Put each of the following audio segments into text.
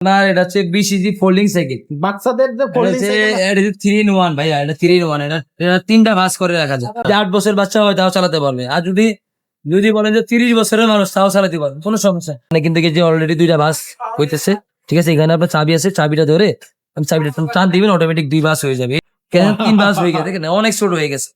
আপনার এটা হচ্ছে বিসিজি ফোল্ডিং সাইকেল বাচ্চাদের যে folding cycle- এটা থ্রি ইন ওয়ান ভাইয়া এটা থ্রি ইন ওয়ান এটা এটা তিনটা ভাস করে রাখা যায়। আট বছর বাচ্চা হয় তাও চালাতে পারবে। আর যদি যদি বলেন যে তিরিশ বছরের মানুষ তাও চালাতে পারবে কোনো সমস্যা। এখানে কিন্তু যে অলরেডি দুইটা বাস হইতেছে ঠিক আছে? এখানে আপনার চাবি আছে চাবিটা ধরে আমি চাবিটা টান দিবেন অটোমেটিক দুই বাস হয়ে যাবে। কেন? তিন বাস হয়ে গেছে অনেক ছোট হয়ে গেছে।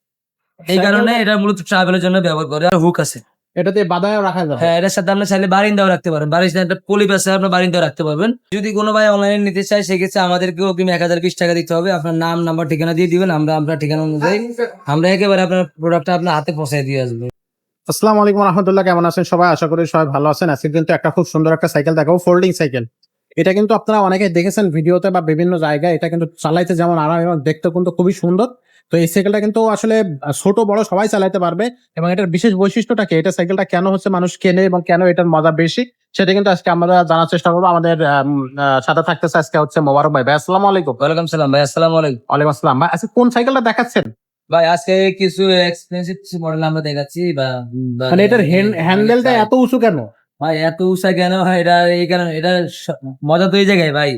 এই কারণে এটা মূলত ট্রাভেলের জন্য ব্যবহার করে। আর হুক আছে। এটাতে বাদায় রাখা যাবে। হ্যাঁ এটার সাথে আপনি চাইলে বারিন্দাও রাখতে পারেন। বারিন্দা একটা পলি আছে আপনার বারিন্দাও রাখতে পারবেন। যদি কোনো ভাই অনলাইনে নিতে চায় সেক্ষেত্রে আমাদেরকেও অগ্রিম এক হাজার বিশ টাকা দিতে হবে। আপনার নাম নাম্বার ঠিকানা দিয়ে দিবেন। আমরা আপনার ঠিকানা অনুযায়ী আমরা একেবারে আপনার প্রোডাক্টটা আপনার হাতে পৌঁছায় দিয়ে আসব। আসসালামু আলাইকুম রহমতুল্লাহ। কেমন আছেন সবাই? আশা করি সবাই ভালো আছেন। আজকে কিন্তু একটা খুব সুন্দর একটা সাইকেল দেখাবো ফোল্ডিং সাইকেল এটা কিন্তু আপনারা অনেকে দেখেছেন ভিডিওতে বা বিভিন্ন জায়গায় এটা কিন্তু চালাইতে যেমন আরাম এবং দেখতে কিন্তু খুবই সুন্দর। তো এই সাইকেলটা কিন্তু আসলে ছোট বড় সবাই চালাইতে পারবে এবং এটার বিশেষ বৈশিষ্ট্যটা কি? এটা সাইকেলটা কেন হচ্ছে মানুষ কেনে এবং কেন এটার মজা বেশি? সেটা কিন্তু আজকে আমরা জানার চেষ্টা করব। আমাদের সাথে থাকতেছে আজকে হচ্ছে মোবারক ভাই। ভাই আসসালামু আলাইকুম। ওয়ালাইকুম সালাম ভাই আসসালামু আলাইকুম। ওয়ালাইকুম আসসালাম। ভাই আজকে কোন সাইকেলটা দেখাচ্ছেন? ভাই আজকে কিছু এক্সপেন্সিভ কিছু মডেল আমরা দেখাচ্ছি বা বা- মানে এটার হ্যান্ডেলটা এত উঁচু কেন? ভাই, এত উষা কেন? হয় এটা এই কারণে এটা মজা তো এই জায়গায়, ভাই।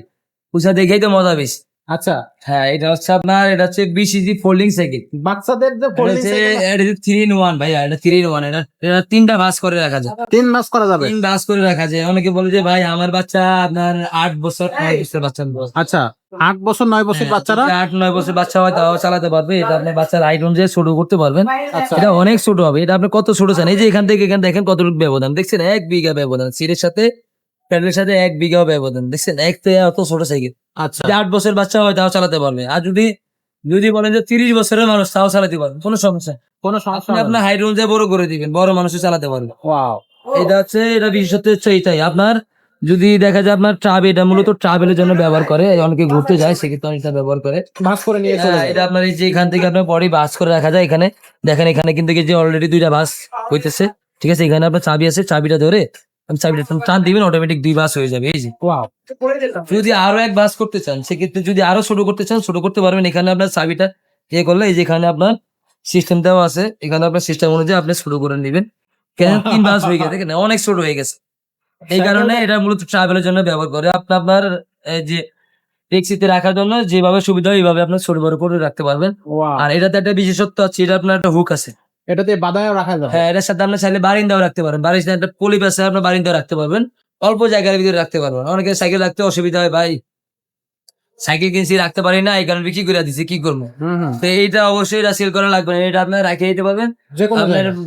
উষা দেখেই তো মজা বেশি। আচ্ছা হ্যাঁ এটা হচ্ছে আপনার এটা হচ্ছে বিসিজি ফোল্ডিং সাইকেল বাচ্চাদের যে folding cycle- এটা থ্রি ইন ওয়ান ভাইয়া এটা থ্রি ইন ওয়ান এটা এটা তিনটা ভাস করে রাখা যায়। তিন মাস করা যাবে? তিন ভাস করে রাখা যায়। অনেকে বলে যে ভাই আমার বাচ্চা আপনার আট বছর নয় বছর বাচ্চা আচ্ছা আট বছর নয় বছর হ্যাঁ, বাচ্চারা? যদি আট নয় বছর বাচ্চা হয় তাও চালাতে পারবে। এটা আপনি বাচ্চার হাইট অনুযায়ী ছোট করতে পারবেন। আচ্ছা। এটা অনেক ছোট হবে। এটা আপনি কত ছোট চান? এই যে এখান থেকে এখানে দেখেন কতটুকু ব্যবধান। দেখছেন এক বিঘা ব্যবধান। সিটের সাথে প্যাডেলের সাথে এক বিঘা ব্যবধান দেখছেন? এক তো অত ছোট সাইকেল। আচ্ছা। আট বছর বাচ্চা হয় তাও চালাতে পারবে। আর যদি যদি বলেন যে তিরিশ বছরের মানুষ তাও চালাতে পারবে। কোনো সমস্যা কোনো সমস্যা আপনি আপনার হাইট অনুযায়ী বড় করে দিবেন। বড় মানুষও চালাতে পারবে। এটা হচ্ছে এটা বিশেষত্ব হচ্ছে এইটাই আপনার যদি দেখা যায় আপনার ট্রাভেল এটা মূলত ট্রাভেলের জন্য ব্যবহার করে। অনেকে ঘুরতে যায় সেক্ষেত্রে অনেকটা ব্যবহার করে। ভাস করে নিয়ে চলে হ্যাঁ, যায়। এটা আপনার এই যে এখান থেকে আপনার বডি বাস করে রাখা যায় এখানে। দেখেন এখানে কিন্তু যে অলরেডি দুইটা বাস হইতেছে। ঠিক আছে এখানে আপনার চাবি আছে চাবিটা ধরে চাবিটা টান দিবেন অটোমেটিক দুই বাস হয়ে যাবে এই যে। যদি আরও এক বাস করতে চান সেক্ষেত্রে যদি আরও ছোট করতে চান ছোট করতে পারবেন। এখানে আপনার চাবিটা ইয়ে করলে এই যে এখানে আপনার সিস্টেম দেওয়া আছে এখানে আপনার সিস্টেম অনুযায়ী আপনি ছোট করে নেবেন। কেন? তিন বাস হয়ে গেছে দেখেন অনেক ছোট হয়ে গেছে। এই কারণে এটা মূলত ট্রাভেলের জন্য ব্যবহার করে। আপনি আপনার যে ট্যাক্সিতে রাখার জন্য যেভাবে সুবিধা হয় এইভাবে আপনার ছোট বড় করে রাখতে পারবেন। আর এটাতে একটা বিশেষত্ব আছে এটা আপনার একটা হুক আছে। এটাতে বাদায় রাখা যাবে। হ্যাঁ এটার সাথে আপনি চাইলে বারিন্দাও রাখতে পারেন। বারিন্দা একটা পলিপ আছে আপনার বারিন্দাও রাখতে পারবেন। অল্প জায়গার ভিতরে রাখতে পারবেন। অনেকে সাইকেল রাখতে অসুবিধা হয় ভাই। সাইকেল কিনছি রাখতে পারি না এই কারণে বিক্রি করে দিচ্ছি কি করব? তো এইটা অবশ্যই এটা সেল করা লাগবে না। এটা আপনার রেখে দিতে পারবেন। যে কোনো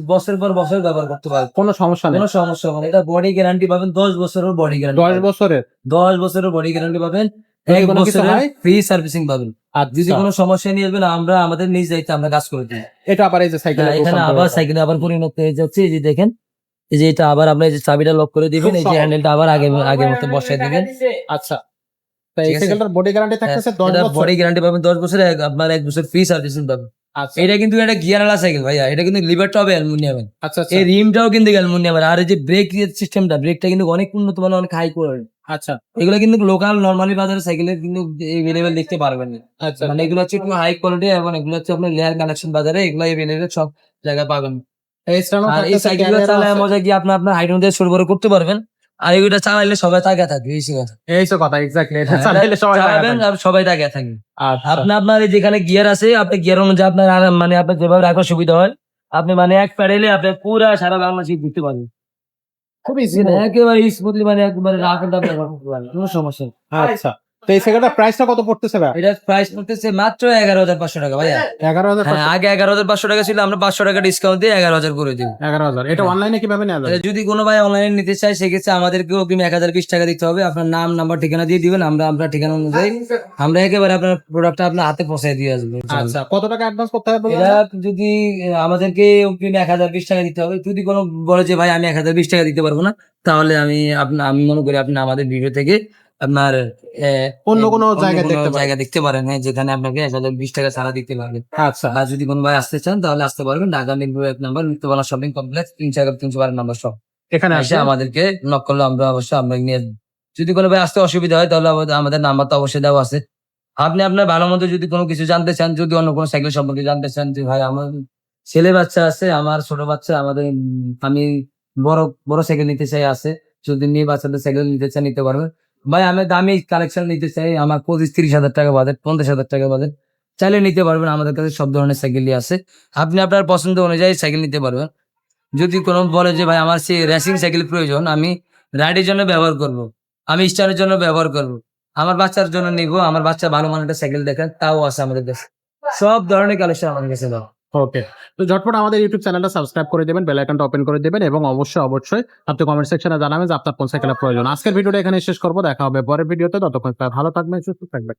বছর পর বছর ব্যবহার করতে পারবেন। কোনো সমস্যা নেই। কোনো সমস্যা হবে না। এটা বডি গ্যারান্টি পাবেন দশ বছরের বডি গ্যারান্টি দশ বছরের। দশ বছরের বডি গ্যারান্টি পাবেন। এক বছরের ফ্রি সার্ভিসিং পাবেন। আর যদি কোনো সমস্যা নিয়ে আসবেন আমরা আমাদের নিজ দায়িত্বে আমরা কাজ করে দিই। এটা আবার এই যে সাইকেল হ্যাঁ, এখানে আবার সাইকেলে আবার পরিণত হয়ে যাচ্ছে। এই যে দেখেন এই যে এটা আবার এই যে চাবিটা লক করে দিবেন এই যে হ্যান্ডেলটা আবার আগে আগের মতো বসাই দিবেন। আচ্ছা। এই সাইকেলটার বডি গ্যারান্টি থাকতেছে দশ বছর বডি গ্যারান্টি পাবেন দশ বছরে এক- আপনার এক বছর ফ্রি সার্ভিসিং পাবেন। আচ্ছা এটা কিন্তু একটা গিয়ার আলা সাইকেল ভাইয়া। এটা কিন্তু লিভারটা হবে অ্যালুমিনিয়ামের আচ্ছা আচ্ছা। এই রিমটাও কিন্তু অ্যালুমিনিয়ামের আর এই যে ব্রেক সিস্টেমটা ব্রেকটা কিন্তু অনেক উন্নত মানের অনেক হাই করে আচ্ছা। এগুলো কিন্তু লোকাল নর্মালি বাজারে সাইকেলের কিন্তু এভেলেবেল দেখতে পারবেন। না আচ্ছা। মানে এগুলো হচ্ছে একটু হাই কোয়ালিটি এবং এগুলো হচ্ছে আপনার লেয়ার কানেকশন বাজারে এগুলো এভেলেবেল সব জায়গায় পাবেন। এই সাইকেল ক্যামেরা চালায় মজা কি আপনি আপনার হাইট অনুযায়ী সরবরাহ করতে পারবেন? আর এগুলো চালাইলে সবাই তাকে থাকবে এই এই তো কথা এক্স্যাক্টলি এটা চালাইলে সবাই চালাবেন আর সবাই তাকে থাকবে আচ্ছা। আপনি আপনার যেখানে গিয়ার আছে আপনি গিয়ার অনুযায়ী আপনার মানে আপনার যেভাবে রাখার সুবিধা হয় আপনি মানে এক প্যাডেলে আপনি পুরা সারা বাংলাদেশ ঘুরতে পারবেন। খুব ইজি একেবারে স্মুথলি মানে একবারে রাখেন আপনি কোনো সমস্যা আচ্ছা। তো এই সাইকেলটার প্রাইসটা কত পড়তেছে ভাই? এটা প্রাইস পড়তেছে মাত্র এগারো হাজার পাঁচশো টাকা ভাইয়া। এগারো হাজার হ্যাঁ আগে এগারো হাজার পাঁচশো টাকা ছিল আমরা পাঁচশো টাকা ডিসকাউন্ট দিয়ে এগারো হাজার করে দিই এগারো হাজার। এটা হ্যাঁ। অনলাইনে কীভাবে নেওয়া যাবে? যদি কোনো ভাই অনলাইনে নিতে চায় সেক্ষেত্রে আমাদেরকে অগ্রিম এক হাজার বিশ টাকা দিতে হবে। আপনার নাম নাম্বার ঠিকানা দিয়ে দিবেন। আমরা আপনার ঠিকানা অনুযায়ী আমরা একেবারে আপনার প্রোডাক্টটা আপনার হাতে পৌঁছে দিয়ে আসব আচ্ছা কত টাকা অ্যাডভান্স করতে হবে এটা যদি আমাদেরকে অগ্রিম এক হাজার বিশ টাকা দিতে হবে। যদি কোনো বলে যে ভাই আমি এক হাজার বিশ টাকা দিতে পারব না তাহলে আমি আপনার আমি মনে করি আপনি আমাদের ভিডিও থেকে আপনার অন্য কোনো দেখতে জায়গা দেখতে পারেন হ্যাঁ, যেখানে আপনাকে এক হাজার বিশ টাকা ছাড়া দিতে পারবেন আচ্ছা। আর যদি কোনো ভাই আসতে চান তাহলে আসতে পারবেন ঢাকা মিরপুর এক নাম্বার মিত্রবালা শপিং কমপ্লেক্স তিনশো এগারো তিনশো বারো নাম্বার সব এখানে এসে আসে আমাদেরকে নক করলে আমরা অবশ্যই আমরা নিয়ে যদি কোনো ভাই আসতে অসুবিধা হয় তাহলে আমাদের- আমাদের নাম্বার তো অবশ্যই দেওয়া আছে। আপনি আপনার ভালো মতো যদি কোনো কিছু জানতে চান যদি অন্য কোনো সাইকেল সম্পর্কে জানতে চান যে ভাই আমার ছেলে বাচ্চা আছে আমার ছোট বাচ্চা আমাদের আমি বড় বড় সাইকেল নিতে চাই আছে। যদি নিয়ে বাচ্চাদের সাইকেল নিতে চান নিতে পারবেন ভাই, আমি দামি কালেকশন নিতে চাই আমার পঁচিশ, তিরিশ হাজার টাকা বাজেট পঞ্চাশ হাজার টাকা বাজেট চাইলে নিতে পারবেন, আমাদের কাছে সব ধরনের সাইকেলই আছে আপনি আপনার পছন্দ অনুযায়ী সাইকেল নিতে পারবেন যদি কোনো বলে যে, ভাই, আমার সেই রেসিং সাইকেল প্রয়োজন, আমি রাইডের জন্য ব্যবহার করব। আমি স্টারের জন্য ব্যবহার করব। আমার বাচ্চার জন্য নিব, আমার বাচ্চা ভালো মানের সাইকেল দেখেন, তাও আছে আমাদের কাছে সব ধরনের কালেকশন আমাদের কাছে দাও ওকে তো ঝটপট আমাদের ইউটিউব চ্যানেলটা সাবস্ক্রাইব করে দেবেন বেল আইকনটা ওপেন করে দেবেন এবং অবশ্যই অবশ্যই আপনি কমেন্ট সেকশনে জানাবেন যে আপনার কোন সাইকেলের প্রয়োজন। আজকের ভিডিওটা এখানে শেষ করব, দেখা হবে পরের ভিডিওতে ততক্ষণ ভালো থাকবেন, সুস্থ থাকবেন।